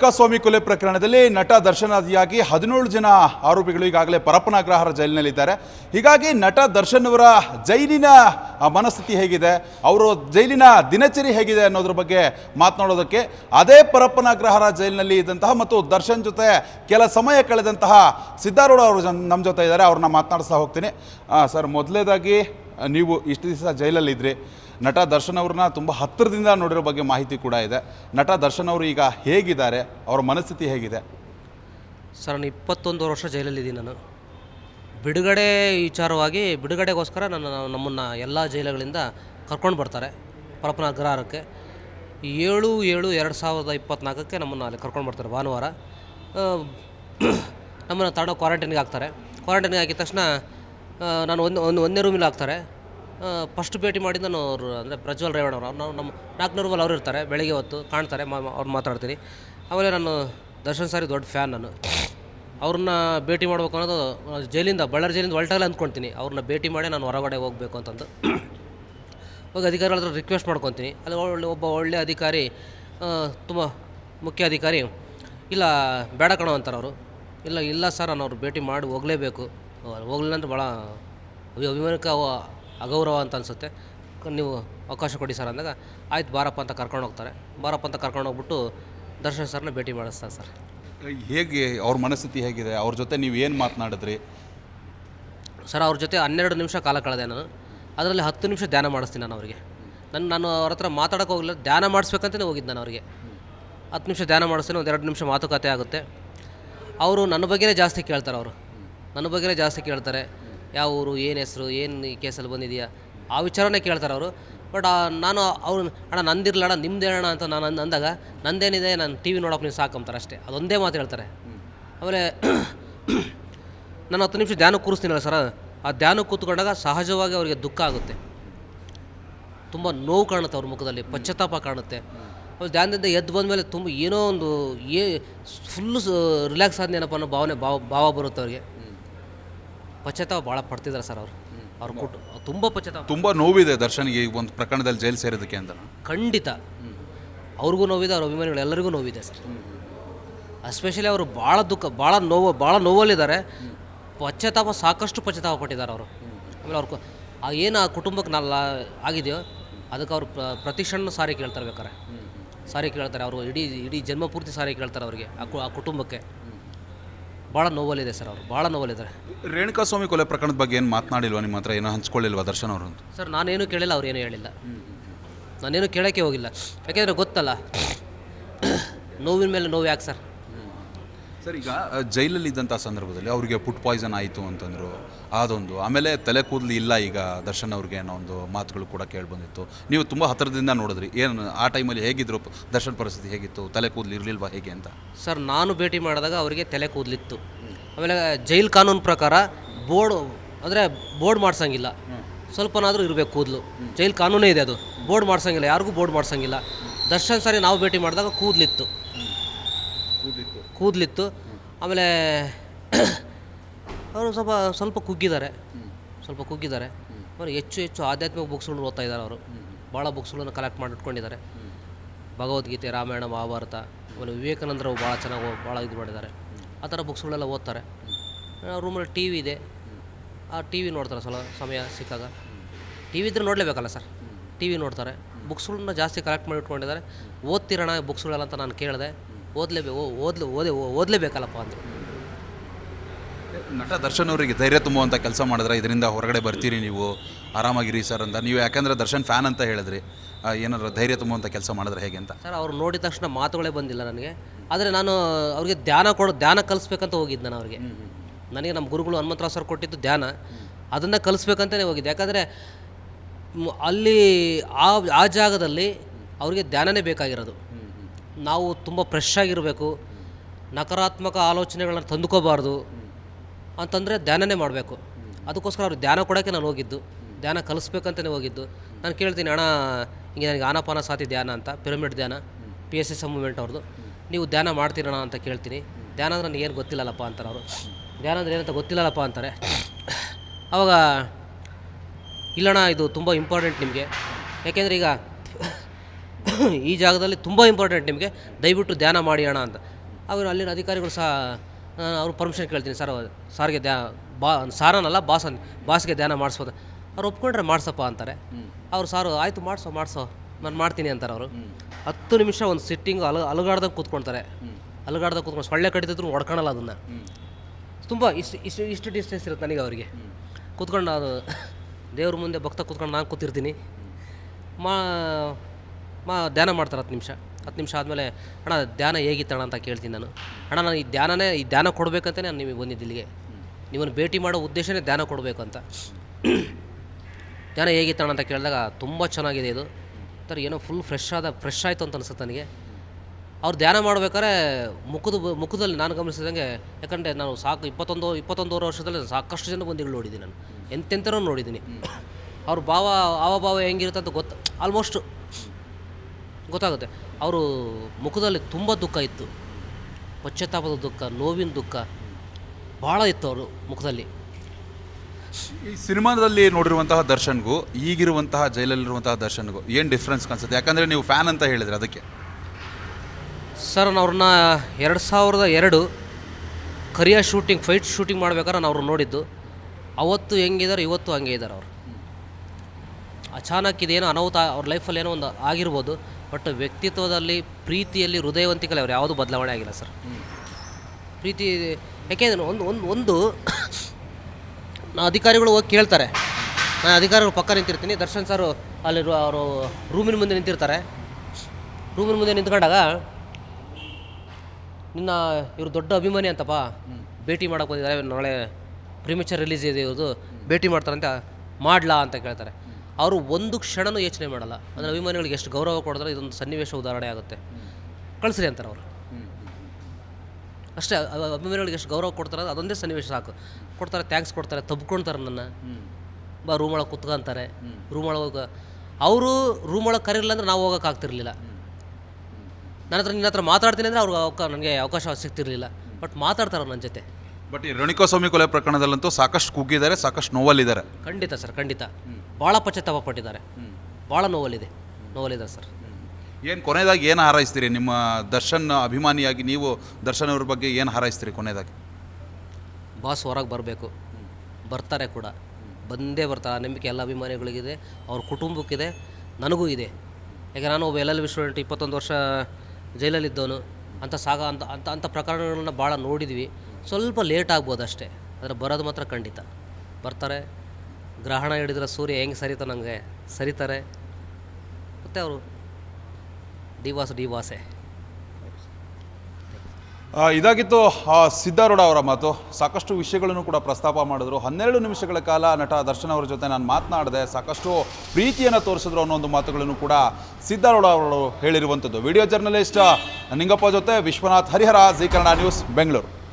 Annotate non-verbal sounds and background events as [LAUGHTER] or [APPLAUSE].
ಸ್ವಾಮಿ ಕೊಲೆ ಪ್ರಕರಣದಲ್ಲಿ ನಟ ದರ್ಶನಾದಿಯಾಗಿ ಹದಿನೇಳು ಜನ ಆರೋಪಿಗಳು ಈಗಾಗಲೇ ಪರಪ್ಪನಾಗ್ರಹಾರ ಜೈಲಿನಲ್ಲಿದ್ದಾರೆ. ಹೀಗಾಗಿ ನಟ ದರ್ಶನ್ ಅವರ ಜೈಲಿನ ಮನಸ್ಥಿತಿ ಹೇಗಿದೆ? ಅವರು ಜೈಲಿನ ದಿನಚರಿ ಹೇಗಿದೆ ಅನ್ನೋದ್ರ ಬಗ್ಗೆ ಮಾತನಾಡೋದಕ್ಕೆ ಅದೇ ಪರಪ್ಪನಾಗ್ರಹಾರ ಜೈಲಿನಲ್ಲಿ ಇದ್ದಂತಹ ಮತ್ತು ದರ್ಶನ್ ಜೊತೆ ಕೆಲ ಸಮಯ ಕಳೆದಂತಹ ಸಿದ್ದಾರೂಢ ಅವರು ನಮ್ಮ ಜೊತೆ ಇದ್ದಾರೆ. ಅವ್ರನ್ನ ಮಾತನಾಡಿಸ್ತಾ ಹೋಗ್ತೀನಿ. ಸರ್, ಮೊದಲೇದಾಗಿ, ನೀವು ಇಷ್ಟು ದಿವಸ ಜೈಲಲ್ಲಿದ್ರಿ. ನಟ ದರ್ಶನ್ ಅವ್ರನ್ನ ತುಂಬ ಹತ್ತಿರದಿಂದ ನೋಡಿರೋ ಬಗ್ಗೆ ಮಾಹಿತಿ ಕೂಡ ಇದೆ. ನಟ ದರ್ಶನ್ ಅವರು ಈಗ ಹೇಗಿದ್ದಾರೆ? ಅವರ ಮನಸ್ಥಿತಿ ಹೇಗಿದೆ? ಸರ್, ನಾನು ಇಪ್ಪತ್ತೊಂದು ವರ್ಷ ಜೈಲಲ್ಲಿದ್ದೀನಿ ನಾನು. ಬಿಡುಗಡೆ ವಿಚಾರವಾಗಿ ಬಿಡುಗಡೆಗೋಸ್ಕರ ನನ್ನ ನಮ್ಮನ್ನು ಎಲ್ಲ ಜೈಲುಗಳಿಂದ ಕರ್ಕೊಂಡು ಬರ್ತಾರೆ, ಪರಪ್ಪನ ಅಗ್ರಹಾರಕ್ಕೆ. ಏಳು ಏಳು ಎರಡು ಸಾವಿರದ ಇಪ್ಪತ್ತ್ನಾಲ್ಕಕ್ಕೆ ನಮ್ಮನ್ನು ಅಲ್ಲಿ ಕರ್ಕೊಂಡು ಬರ್ತಾರೆ ಭಾನುವಾರ. ನಮ್ಮನ್ನು ತಗೊಂಡು ಕ್ವಾರಂಟೈನ್ಗೆ ಹಾಕ್ತಾರೆ. ಕ್ವಾರಂಟೈನ್ಗೆ ಹಾಕಿದ ತಕ್ಷಣ ನಾನು ಒಂದು ಒಂದು ಒಂದೇ ರೂಮಲ್ಲಿ ಹಾಕ್ತಾರೆ. ಫಸ್ಟ್ ಭೇಟಿ ಮಾಡಿದ್ದು ನಾನು ಅವರು, ಅಂದರೆ ಪ್ರಜ್ವಲ್ ರೇವಣ್ಣ ಅವರು ನಾವು ನಮ್ಮ ನರ್ವಲ್ ಅವ್ರು ಇರ್ತಾರೆ, ಬೆಳಗ್ಗೆ ಹೊತ್ತು ಕಾಣ್ತಾರೆ, ಮಾ, ಅವ್ರು ಮಾತಾಡ್ತೀನಿ. ಆಮೇಲೆ ನಾನು ದರ್ಶನ್ ಸಾರಿ ದೊಡ್ಡ ಫ್ಯಾನ್ ನಾನು. ಅವ್ರನ್ನ ಭೇಟಿ ಮಾಡ್ಬೇಕು ಅನ್ನೋದು ಜೈಲಿಂದ, ಬಳ್ಳಾರಿ ಜೈಲಿಂದ ಹೊಲ್ಟಾಗಲ್ಲ ಅಂದ್ಕೊಳ್ತೀನಿ ಅವ್ರನ್ನ ಭೇಟಿ ಮಾಡಿ ನಾನು ಹೊರಗಡೆ ಹೋಗಬೇಕು ಅಂತಂದು. ಹೋಗಿ ಅಧಿಕಾರಿಗಳ ಹತ್ರ ರಿಕ್ವೆಸ್ಟ್ ಮಾಡ್ಕೊತೀನಿ. ಅಲ್ಲಿ ಒಳ್ಳೆ, ಒಬ್ಬ ಒಳ್ಳೆ ಅಧಿಕಾರಿ ತುಂಬ ಮುಖ್ಯ ಅಧಿಕಾರಿ, ಇಲ್ಲ, ಬೇಡ ಕಣೋ ಅಂತಾರೆ ಅವರು. ಇಲ್ಲ ಇಲ್ಲ ಸರ್ ನಾನು ಅವ್ರು ಭೇಟಿ ಮಾಡಿ ಹೋಗಲೇಬೇಕು. ಹೋಗಲಿಲ್ಲ ಅಂದ್ರೆ ಭಾಳ ಅಭಿ- ಅಭಿಮಾನಕ್ಕೆ ಅಗೌರವ ಅಂತ ಅನಿಸುತ್ತೆ. ನೀವು ಅವಕಾಶ ಕೊಡಿ ಸರ್ ಅಂದಾಗ ಆಯ್ತು ಬಾರಪ್ಪ ಅಂತ ಕರ್ಕೊಂಡು ಹೋಗ್ತಾರೆ. ಬಾರಪ್ಪ ಅಂತ ಕರ್ಕೊಂಡು ಹೋಗ್ಬಿಟ್ಟು ದರ್ಶನ್ ಸರ್ನ ಭೇಟಿ ಮಾಡಿಸ್ತಾರೆ ಸರ್. ಹೇಗೆ ಅವ್ರ ಮನಸ್ಥಿತಿ ಹೇಗಿದೆ? ಅವ್ರ ಜೊತೆ ನೀವು ಏನು ಮಾತನಾಡಿದ್ರಿ? ಸರ್ ಅವ್ರ ಜೊತೆ ಹನ್ನೆರಡು ನಿಮಿಷ ಕಾಲ ಕಳೆದೆ ನಾನು. ಅದರಲ್ಲಿ ಹತ್ತು ನಿಮಿಷ ಧ್ಯಾನ ಮಾಡಿಸ್ತೀನಿ ನಾನು ಅವರಿಗೆ. ನನ್ನ ನಾನು ಅವ್ರ ಹತ್ರ ಮಾತಾಡೋಕೆ ಹೋಗಲಿಲ್ಲ. ಧ್ಯಾನ ಮಾಡಿಸ್ಬೇಕಂತಲೇ ಹೋಗಿದ್ದು ನಾನು ಅವರಿಗೆ. ಹತ್ತು ನಿಮಿಷ ಧ್ಯಾನ ಮಾಡಿಸ್ತೀನಿ ಒಂದು ಎರಡು ನಿಮಿಷ ಮಾತುಕತೆ ಆಗುತ್ತೆ. ಅವರು ನನ್ನ ಬಗ್ಗೆನೇ ಜಾಸ್ತಿ ಕೇಳ್ತಾರೆ ಅವರು. ನನ್ನ ಬಗ್ಗೆನೇ ಜಾಸ್ತಿ ಕೇಳ್ತಾರೆ. ಯಾವ ಊರು, ಏನು ಹೆಸರು, ಏನು ಈ ಕೇಸಲ್ಲಿ ಬಂದಿದೆಯಾ? ಆ ವಿಚಾರನೇ ಕೇಳ್ತಾರೆ ಅವರು. ಬಟ್ ನಾನು ಅವ್ರು ಅಣ್ಣ, ನಂದಿರಲ ಅಣ್ಣ, ನಿಮ್ದೇ ಅಣ್ಣ ಅಂತ ನಾನು ಅಂದ್- ಅಂದಾಗ ನಂದೇನಿದೆ, ನಾನು ಟಿ ವಿ ನೋಡೋಕೆ ನೀವು ಸಾಕಂತಾರೆ ಅಷ್ಟೇ. ಅದೊಂದೇ ಮಾತು ಹೇಳ್ತಾರೆ. ಆಮೇಲೆ, [CLEARS THROAT] ನಾನು ಹತ್ತು ನಿಮಿಷ ಧ್ಯಾನ ಕೂರಿಸ್ತೀನಲ್ಲ ಸರ್, ಆ ಧ್ಯಾನ ಕೂತ್ಕೊಂಡಾಗ ಸಹಜವಾಗಿ ಅವರಿಗೆ ದುಃಖ ಆಗುತ್ತೆ. ತುಂಬ ನೋವು ಕಾಣುತ್ತೆ ಅವ್ರ ಮುಖದಲ್ಲಿ, ಪಶ್ಚಾತ್ತಾಪ ಕಾಣುತ್ತೆ. ಅವ್ರು ಧ್ಯಾನದಿಂದ ಎದ್ದು ಬಂದ ಮೇಲೆ ತುಂಬ ಏನೋ ಒಂದು, ಏ, ಫುಲ್ಲು ರಿಲ್ಯಾಕ್ಸ್ ಆದ್ನೇನಪ್ಪ ಅನ್ನೋ ಭಾವನೆ ಭಾವ ಭಾವ ಬರುತ್ತೆ ಅವ್ರಿಗೆ. ಪಶ್ಚಾತ್ತಾಪ ಭಾಳ ಪಡ್ತಿದ್ದಾರೆ ಸರ್ ಅವರು. ಅವ್ರು ಕೊಟ್ಟು ತುಂಬ ಪಶ್ಚಾತ್ತಾಪ ತುಂಬ ನೋವಿದೆ ದರ್ಶನ್ಗೆ ಈ ಒಂದು ಪ್ರಕರಣದಲ್ಲಿ ಜೈಲು ಸೇರೋದಕ್ಕೆ ಅಂತ. ಖಂಡಿತ. ಅವ್ರಿಗೂ ನೋವಿದೆ ಅವ್ರ ಅಭಿಮಾನಿಗಳು ಎಲ್ಲರಿಗೂ ನೋವಿದೆ ಸರ್. ಎಸ್ಪೆಷಲಿ ಅವರು ಭಾಳ ದುಃಖ ಭಾಳ ನೋವು ಭಾಳ ನೋವಲ್ಲಿದ್ದಾರೆ. ಪಶ್ಚಾತ್ತಾಪ ಸಾಕಷ್ಟು ಪಶ್ಚಾತ್ತಾಪ ಕೊಟ್ಟಿದ್ದಾರೆ ಅವರು. ಆಮೇಲೆ ಅವ್ರ ಏನು ಆ ಕುಟುಂಬಕ್ಕೆ ನಲ್ಲ ಆಗಿದೆಯೋ ಅದಕ್ಕೆ ಅವರು ಪ್ರ ಪ್ರತಿ ಕ್ಷಣ ಸಾರಿ ಕೇಳ್ತಾರೆ ಬೇಕಾರೆ ಸಾರಿ ಕೇಳ್ತಾರೆ ಅವರು ಇಡೀ ಇಡೀ ಜನ್ಮಪೂರ್ತಿ ಸಾರಿ ಕೇಳ್ತಾರೆ ಅವರಿಗೆ ಆ ಕುಟುಂಬಕ್ಕೆ. ಭಾಳ ನೋವಲ್ಲಿದೆ ಸರ್ ಅವರು ಭಾಳ ನೋವಲ್ಲಿದ್ದಾರೆ. ರೇಣುಕಾ ಸ್ವಾಮಿ ಕೊಲೆ ಪ್ರಕರಣದ ಬಗ್ಗೆ ಏನು ಮಾತನಾಡಿಲ್ವಾ? ನಿಮ್ಮ ಹತ್ರ ಏನೋ ಹಂಚ್ಕೊಳ್ಳಿಲ್ವಾ ದರ್ಶನ್ ಅವರು ಅಂತ? ಸರ್ ನಾನೇನು ಕೇಳಿಲ್ಲ ಅವ್ರು ಏನೂ ಹೇಳಿಲ್ಲ. ನಾನೇನು ಕೇಳೋಕ್ಕೆ ಹೋಗಿಲ್ಲ. ಯಾಕೆಂದರೆ ಗೊತ್ತಲ್ಲ ನೋವಿನ ಮೇಲೆ ನೋವು ಯಾಕೆ ಸರ್? ಸರ್ ಈಗ ಜೈಲಲ್ಲಿ ಇದ್ದಂಥ ಸಂದರ್ಭದಲ್ಲಿ ಅವರಿಗೆ ಫುಡ್ ಪಾಯ್ಸನ್ ಆಯಿತು ಅಂತಂದರು ಅದೊಂದು. ಆಮೇಲೆ ತಲೆ ಕೂದಲು ಇಲ್ಲ ಈಗ ದರ್ಶನ್ ಅವ್ರಿಗೆ ಅನ್ನೋ ಒಂದು ಮಾತುಗಳು ಕೂಡ ಕೇಳಿ ಬಂದಿತ್ತು. ನೀವು ತುಂಬ ಹತ್ತಿರದಿಂದ ನೋಡಿದ್ರಿ ಏನು ಆ ಟೈಮಲ್ಲಿ ಹೇಗಿದ್ರು ದರ್ಶನ್ ಪರಿಸ್ಥಿತಿ ಹೇಗಿತ್ತು ತಲೆ ಕೂದಲು ಇರಲಿಲ್ವಾ ಹೇಗೆ ಅಂತ? ಸರ್ ನಾನು ಭೇಟಿ ಮಾಡಿದಾಗ ಅವರಿಗೆ ತಲೆ ಕೂದಲಿತ್ತು. ಆಮೇಲೆ ಜೈಲ್ ಕಾನೂನು ಪ್ರಕಾರ ಬೋರ್ಡ್ ಅಂದರೆ ಬೋರ್ಡ್ ಮಾಡ್ಸಂಗಿಲ್ಲ. ಸ್ವಲ್ಪನಾದರೂ ಇರಬೇಕು ಕೂದಲು. ಜೈಲ್ ಕಾನೂನೇ ಇದೆ ಅದು. ಬೋರ್ಡ್ ಮಾಡ್ಸಂಗಿಲ್ಲ ಯಾರಿಗೂ ಬೋರ್ಡ್ ಮಾಡ್ಸಂಗಿಲ್ಲ. ದರ್ಶನ್ ಸರಿ ನಾವು ಭೇಟಿ ಮಾಡಿದಾಗ ಕೂದಲಿತ್ತು. ಕೂದಲಿತ್ತು. ಆಮೇಲೆ [COUGHS] ಅವರು ಸ್ವಲ್ಪ ಸ್ವಲ್ಪ ಕುಗ್ಗಿದ್ದಾರೆ. ಸ್ವಲ್ಪ ಕುಗ್ಗಿದ್ದಾರೆ. ಅವರು ಹೆಚ್ಚು ಹೆಚ್ಚು ಆಧ್ಯಾತ್ಮಿಕ ಬುಕ್ಸ್ಗಳು ಓದ್ತಾ ಇದ್ದಾರೆ ಅವರು. ಭಾಳ ಬುಕ್ಸ್ಗಳನ್ನು ಕಲೆಕ್ಟ್ ಮಾಡಿಟ್ಕೊಂಡಿದ್ದಾರೆ. ಭಗವದ್ಗೀತೆ ರಾಮಾಯಣ ಮಹಾಭಾರತ ಆಮೇಲೆ ವಿವೇಕಾನಂದರು ಭಾಳ ಚೆನ್ನಾಗಿ ಭಾಳ ಇದು ಮಾಡಿದ್ದಾರೆ. ಆ ಥರ ಬುಕ್ಸ್ಗಳೆಲ್ಲ ಓದ್ತಾರೆ. ರೂಮಲ್ಲಿ ಟಿ ವಿ ಇದೆ. ಆ ಟಿ ವಿ ನೋಡ್ತಾರೆ ಸ್ವಲ್ಪ ಸಮಯ ಸಿಕ್ಕಾಗ. ಟಿ ವಿ ಇದ್ರೆ ನೋಡಲೇಬೇಕಲ್ಲ ಸರ್? ಟಿ ವಿ ನೋಡ್ತಾರೆ. ಬುಕ್ಸ್ಗಳನ್ನ ಜಾಸ್ತಿ ಕಲೆಕ್ಟ್ ಮಾಡಿ ಇಟ್ಕೊಂಡಿದ್ದಾರೆ ಓದ್ತಿರೋಣ ಬುಕ್ಸ್ಗಳೆಲ್ಲ ಅಂತ ನಾನು ಕೇಳಿದೆ. ಓದಲೇಬೇಕು ಓದ್ಲು ಓದೇ ಓದಲೇಬೇಕಲ್ಲಪ್ಪ ಅಂದರು. ನಟ ದರ್ಶನ್ ಅವರಿಗೆ ಧೈರ್ಯ ತುಂಬುವಂಥ ಕೆಲಸ ಮಾಡಿದ್ರೆ ಇದರಿಂದ ಹೊರಗಡೆ ಬರ್ತೀರಿ ನೀವು ಆರಾಮಾಗಿರಿ ಸರ್ ಅಂತ. ನೀವು ಯಾಕಂದರೆ ದರ್ಶನ್ ಫ್ಯಾನ್ ಅಂತ ಹೇಳಿದ್ರಿ. ಏನಾದ್ರು ಧೈರ್ಯ ತುಂಬುವಂಥ ಕೆಲಸ ಮಾಡಿದ್ರೆ ಹೇಗೆ ಅಂತ? ಸರ್ ಅವ್ರು ನೋಡಿದ ತಕ್ಷಣ ಮಾತುಗಳೇ ಬಂದಿಲ್ಲ ನನಗೆ. ಆದರೆ ನಾನು ಅವ್ರಿಗೆ ಧ್ಯಾನ ಕೊಡೋ ಧ್ಯಾನ ಕಲಿಸ್ಬೇಕಂತ ಹೋಗಿದ್ದು ನಾನು ಅವ್ರಿಗೆ. ನನಗೆ ನಮ್ಮ ಗುರುಗಳು ಹನುಮಂತರಾವ್ ಸರ್ ಕೊಟ್ಟಿದ್ದು ಧ್ಯಾನ. ಅದನ್ನು ಕಲಿಸ್ಬೇಕಂತಲೇ ಹೋಗಿದ್ದೆ. ಯಾಕಂದರೆ ಅಲ್ಲಿ ಆ ಆ ಜಾಗದಲ್ಲಿ ಅವ್ರಿಗೆ ಧ್ಯಾನನೇ ಬೇಕಾಗಿರೋದು. ನಾವು ತುಂಬ ಫ್ರೆಶ್ ಆಗಿರಬೇಕು. ನಕಾರಾತ್ಮಕ ಆಲೋಚನೆಗಳನ್ನು ತಂದುಕೋಬಾರ್ದು ಅಂತಂದರೆ ಧ್ಯಾನನೇ ಮಾಡಬೇಕು. ಅದಕ್ಕೋಸ್ಕರ ಅವ್ರು ಧ್ಯಾನ ಕೊಡೋಕ್ಕೆ ನಾನು ಹೋಗಿದ್ದು. ಧ್ಯಾನ ಕಲಿಸ್ಬೇಕಂತಲೇ ಹೋಗಿದ್ದು. ನಾನು ಕೇಳ್ತೀನಿ, ಅಣ್ಣ, ಹಿಂಗೆ ನನಗೆ ಆನಪಾನ ಸಾತಿ ಧ್ಯಾನ ಅಂತ ಪಿರಮಿಡ್ ಧ್ಯಾನ ಪಿ ಎಸ್ ಎಸ್ ಮೂಮೆಂಟ್ ಅವ್ರದ್ದು ನೀವು ಧ್ಯಾನ ಮಾಡ್ತೀರಣ ಅಂತ ಕೇಳ್ತೀನಿ. ಧ್ಯಾನ ಅಂದ್ರೆ ನನಗೆ ಏನು ಗೊತ್ತಿಲ್ಲಲ್ಲಪ್ಪ ಅಂತಾರೆ ಅವರು. ಧ್ಯಾನ ಅಂದರೆ ಏನಂತ ಗೊತ್ತಿಲ್ಲಲ್ಲಪ್ಪ ಅಂತಾರೆ. ಅವಾಗ, ಇಲ್ಲಣ್ಣ, ಇದು ತುಂಬ ಇಂಪಾರ್ಟೆಂಟ್ ನಿಮಗೆ. ಯಾಕೆಂದರೆ ಈಗ ಈ ಜಾಗದಲ್ಲಿ ತುಂಬ ಇಂಪಾರ್ಟೆಂಟ್ ನಿಮಗೆ. ದಯವಿಟ್ಟು ಧ್ಯಾನ ಮಾಡಿ ಅಣ್ಣ ಅಂತ. ಅವರು ಅಲ್ಲಿನ ಅಧಿಕಾರಿಗಳು ಸಹ ಅವರು ಪರ್ಮಿಷನ್ ಕೇಳ್ತೀನಿ ಸರ್ ಸಾರಿಗೆ ಧ್ಯಾ ಬಾ ಸಾರನಲ್ಲ ಬಾಸ್ ಅಂತ ಬಾಸ್ಗೆ ಧ್ಯಾನ ಮಾಡಿಸ್ಬೋದು. ಅವ್ರು ಒಪ್ಕೊಂಡ್ರೆ ಮಾಡ್ಸಪ್ಪ ಅಂತಾರೆ. ಅವ್ರು ಸಾರು ಆಯಿತು ಮಾಡಿಸೋ ಮಾಡಿಸೋ ನಾನು ಮಾಡ್ತೀನಿ ಅಂತಾರೆ ಅವರು. ಹತ್ತು ನಿಮಿಷ ಒಂದು ಸಿಟ್ಟಿಂಗ್ ಅಲ ಅಲುಗಾಡ್ದಾಗ ಕೂತ್ಕೊಳ್ತಾರೆ ಅಲುಗಾಡ್ದಾಗ ಕೂತ್ಕೊಂಡು ಸೊಳ್ಳೆ ಕಡಿತಿದ್ರು ಒಡ್ಕೊಳಲ್ಲ ಅದನ್ನು. ತುಂಬ ಇಷ್ಟು ಇಷ್ಟು ಇಷ್ಟು ಡಿಸ್ಟೆನ್ಸ್ ಇರುತ್ತೆ ನನಗೆ ಅವರಿಗೆ. ಕೂತ್ಕೊಂಡು ನಾನು ದೇವ್ರ ಮುಂದೆ ಭಕ್ತ ಕೂತ್ಕೊಂಡು ನಾನು ಕೂತಿರ್ತೀನಿ. ಮಾ ಮಾ ಧ್ಯಾನ ಮಾಡ್ತಾರೆ ಹತ್ತು ನಿಮಿಷ. ಹತ್ತು ನಿಮಿಷ ಆದಮೇಲೆ ಅಣ್ಣ ಧ್ಯಾನ ಹೇಗಿತ್ತಣ್ಣ? ಅಂತ ಕೇಳ್ತೀನಿ ನಾನು. ಅಣ್ಣ ನಾನು ಈ ಧ್ಯಾನನೇ ಈ ಧ್ಯಾನ ಕೊಡಬೇಕಂತ ನಾನು ನಿಮಗೆ ಬಂದಿದ್ದಿಲ್ಲಿಗೆ. ನಿಮ್ಮನ್ನು ಭೇಟಿ ಮಾಡೋ ಉದ್ದೇಶನೇ ಧ್ಯಾನ ಕೊಡಬೇಕು ಅಂತ. ಧ್ಯಾನ ಹೇಗಿತ್ತಣ್ಣ ಅಂತ ಕೇಳಿದಾಗ ತುಂಬ ಚೆನ್ನಾಗಿದೆ ಇದು. ಸರ್ ಏನೋ ಫುಲ್ ಫ್ರೆಶ್ ಆದ ಫ್ರೆಶ್ ಆಯಿತು ಅಂತ ಅನಿಸುತ್ತೆ ನನಗೆ. ಅವ್ರು ಧ್ಯಾನ ಮಾಡ್ಬೇಕಾದ್ರೆ ಮುಖದ ಮುಖದಲ್ಲಿ ನಾನು ಗಮನಿಸಿದಂಗೆ ಯಾಕಂದರೆ ನಾನು ಸಾಕು ಇಪ್ಪತ್ತೊಂದು ಇಪ್ಪತ್ತೊಂದೂವರೆ ವರ್ಷದಲ್ಲಿ ಸಾಕಷ್ಟು ಜನ ಬಂದಿಗಳು ನೋಡಿದ್ದೀನಿ ನಾನು. ಎಂತೆಂಥರೋ ನೋಡಿದ್ದೀನಿ. ಅವ್ರ ಭಾವ ಹಾವಭಾವ ಹೆಂಗಿರುತ್ತೆ ಅಂತ ಗೊತ್ತು ಆಲ್ಮೋಸ್ಟ್ ಗೊತ್ತಾಗುತ್ತೆ. ಅವರು ಮುಖದಲ್ಲಿ ತುಂಬ ದುಃಖ ಇತ್ತು. ಪಶ್ಚಾತ್ತಾಪದ ದುಃಖ ನೋವಿನ ದುಃಖ ಭಾಳ ಇತ್ತು ಅವರು ಮುಖದಲ್ಲಿ. ಈ ಸಿನಿಮಾದಲ್ಲಿ ನೋಡಿರುವಂತಹ ದರ್ಶನ್ಗೂ ಈಗಿರುವಂತಹ ಜೈಲಲ್ಲಿರುವಂತಹ ದರ್ಶನ್ಗೂ ಏನು ಡಿಫ್ರೆನ್ಸ್ ಕಾಣಿಸುತ್ತೆ? ಯಾಕಂದರೆ ನೀವು ಫ್ಯಾನ್ ಅಂತ ಹೇಳಿದ್ರಿ ಅದಕ್ಕೆ. ಸರ್ ನಾನು ಅವ್ರನ್ನ ಎರಡು ಸಾವಿರದ ಎರಡು ಕರಿಯ ಶೂಟಿಂಗ್ ಫೈಟ್ ಶೂಟಿಂಗ್ ಮಾಡ್ಬೇಕಾದ್ರೆ ನಾನು ಅವ್ರನ್ನ ನೋಡಿದ್ದು. ಅವತ್ತು ಹೆಂಗಿದ್ದಾರೆ ಇವತ್ತು ಹಂಗೆ ಇದ್ದಾರೆ ಅವರು. ಅಚಾನಕ್ ಇದೇನೋ ಅನಾಹುತ ಅವ್ರ ಲೈಫಲ್ಲಿ ಏನೋ ಒಂದು ಆಗಿರ್ಬೋದು. ಬಟ್ ವ್ಯಕ್ತಿತ್ವದಲ್ಲಿ ಪ್ರೀತಿಯಲ್ಲಿ ಹೃದಯವಂತಿಕಲ್ಲಿ ಅವ್ರು ಯಾವುದೂ ಬದಲಾವಣೆ ಆಗಿಲ್ಲ ಸರ್. ಪ್ರೀತಿ ಯಾಕೆಂದ್ರೆ ಒಂದು ಒಂದು ಒಂದು ಅಧಿಕಾರಿಗಳು ಹೋಗಿ ಕೇಳ್ತಾರೆ. ನಾನು ಅಧಿಕಾರಿಗಳು ಪಕ್ಕ ನಿಂತಿರ್ತೀನಿ. ದರ್ಶನ್ ಸರ್ ಅಲ್ಲಿ ಅವರು ರೂಮಿನ ಮುಂದೆ ನಿಂತಿರ್ತಾರೆ. ರೂಮಿನ ಮುಂದೆ ನಿಂತ್ಕೊಂಡಾಗ ನಿನ್ನ ಇವರು ದೊಡ್ಡ ಅಭಿಮಾನಿ ಅಂತಪ್ಪ, ಭೇಟಿ ಮಾಡೋಕೆ ಬಂದಿದ್ದಾರೆ. ನಾಳೆ ಪ್ರಿಮಿಚರ್ ರಿಲೀಸ್ ಇದೆ ಇವ್ರದ್ದು ಭೇಟಿ ಮಾಡ್ತಾರಂತೆ. ಮಾಡಲಾ ಅಂತ ಕೇಳ್ತಾರೆ. ಅವರು ಒಂದು ಕ್ಷಣನೂ ಯೋಚನೆ ಮಾಡಲ್ಲ. ಅಂದರೆ ಅಭಿಮಾನಿಗಳಿಗೆ ಎಷ್ಟು ಗೌರವ ಕೊಡಿದ್ರೆ ಇದೊಂದು ಸನ್ನಿವೇಶ ಉದಾಹರಣೆ ಆಗುತ್ತೆ. ಕಳಿಸ್ರಿ ಅಂತಾರೆ ಅವರು. ಅಷ್ಟೇ ಅಭಿಮಾನಿಗಳಿಗೆ ಎಷ್ಟು ಗೌರವ ಕೊಡ್ತಾರೆ ಅದೊಂದೇ ಸನ್ನಿವೇಶ ಸಾಕು. ಕೊಡ್ತಾರೆ ಥ್ಯಾಂಕ್ಸ್ ಕೊಡ್ತಾರೆ ತಬ್ಕೊಳ್ತಾರೆ ನನ್ನ ಬಾ ರೂಮ್ ಒಳಗೆ ಕುತ್ಕೊಂತಾರೆ ರೂಮ್ ಒಳಗೆ ಅವರು ರೂಮ್ ಒಳಗೆ ಕರೀಲಿಲ್ಲ ಅಂದ್ರೆ ನಾವು ಹೋಗೋಕೆ ಆಗ್ತಿರ್ಲಿಲ್ಲ. ನನ್ನ ಹತ್ರ, ನಿನ್ನ ಹತ್ರ ಮಾತಾಡ್ತೀನಿ ಅಂದರೆ ಅವ್ರಿಗೆ ನನಗೆ ಅವಕಾಶ ಸಿಗ್ತಿರ್ಲಿಲ್ಲ. ಬಟ್ ಮಾತಾಡ್ತಾರೆ ನನ್ನ ಜೊತೆ. ಬಟ್ ಈ ರೇಣುಕಾಸ್ವಾಮಿ ಕೊಲೆ ಪ್ರಕರಣದಲ್ಲಂತೂ ಸಾಕಷ್ಟು ಕುಗ್ಗಿದ್ದಾರೆ ಸಾಕಷ್ಟು ನೋವಲ್ಲಿದ್ದಾರೆ. ಖಂಡಿತ ಸರ್ ಖಂಡಿತ. ಭಾಳ ಪಶ್ಚಾತ್ತಾಪ ಪಟ್ಟಿದ್ದಾರೆ ಭಾಳ ನೋವಲ್ಲಿದೆ. ನೋವಲ್ಲಿದ್ದಾರೆ ಸರ್. ಏನು ಕೊನೆಯದಾಗಿ ಏನು ಹಾರೈಸ್ತೀರಿ? ನಿಮ್ಮ ದರ್ಶನ್ ಅಭಿಮಾನಿಯಾಗಿ ನೀವು ದರ್ಶನ್ ಅವ್ರ ಬಗ್ಗೆ ಏನು ಹಾರೈಸ್ತೀರಿ ಕೊನೆಯದಾಗಿ? ಬಾಸ್ ಹೊರಗೆ ಬರಬೇಕು. ಬರ್ತಾರೆ ಕೂಡ. ಬಂದೇ ಬರ್ತಾರೆ. ಆ ನಂಬಿಕೆ ಎಲ್ಲ ಅಭಿಮಾನಿಗಳಿಗಿದೆ. ಅವ್ರ ಕುಟುಂಬಕ್ಕಿದೆ. ನನಗೂ ಇದೆ. ಯಾಕೆ ನಾನು ಒಬ್ಬ ಎಲ್ ಎಲ್ ಸ್ಟೂಡೆಂಟ್ ಇಪ್ಪತ್ತೊಂದು ವರ್ಷ ಜೈಲಲ್ಲಿದ್ದವನು. ಅಂತ ಸಾಗ ಅಂತ ಅಂತ ಅಂಥ ಪ್ರಕರಣಗಳನ್ನ ಭಾಳ ನೋಡಿದ್ವಿ. ಸ್ವಲ್ಪ ಲೇಟ್ ಆಗ್ಬೋದು ಅಷ್ಟೇ. ಆದರೆ ಬರೋದು ಮಾತ್ರ ಖಂಡಿತ. ಬರ್ತಾರೆ. ಗ್ರಹಣ ಹಿಡಿದ್ರೆ ಸೂರ್ಯ ಹೆಂಗೆ ಸರಿತ ನನಗೆ ಸರಿತಾರೆ. ಮತ್ತು ಅವರು ಡಿವಾಸೆ ಡಿ ವಾಸೆ ಇದಾಗಿತ್ತು ಸಿದ್ಧಾರೂಢ ಅವರ ಮಾತು. ಸಾಕಷ್ಟು ವಿಷಯಗಳನ್ನು ಕೂಡ ಪ್ರಸ್ತಾಪ ಮಾಡಿದ್ರು. ಹನ್ನೆರಡು ನಿಮಿಷಗಳ ಕಾಲ ನಟ ದರ್ಶನ್ ಅವರ ಜೊತೆ ನಾನು ಮಾತನಾಡಿದೆ. ಸಾಕಷ್ಟು ಪ್ರೀತಿಯನ್ನು ತೋರಿಸಿದ್ರು ಅನ್ನೋ ಒಂದು ಮಾತುಗಳನ್ನು ಕೂಡ ಸಿದ್ಧಾರೂಢ ಅವರು ಹೇಳಿರುವಂಥದ್ದು. ವಿಡಿಯೋ ಜರ್ನಲಿಸ್ಟ್ ನಿಂಗಪ್ಪ ಜೊತೆ ವಿಶ್ವನಾಥ್ ಹರಿಹರ ಜಿ ಕನ್ನಡ ನ್ಯೂಸ್, ಬೆಂಗಳೂರು.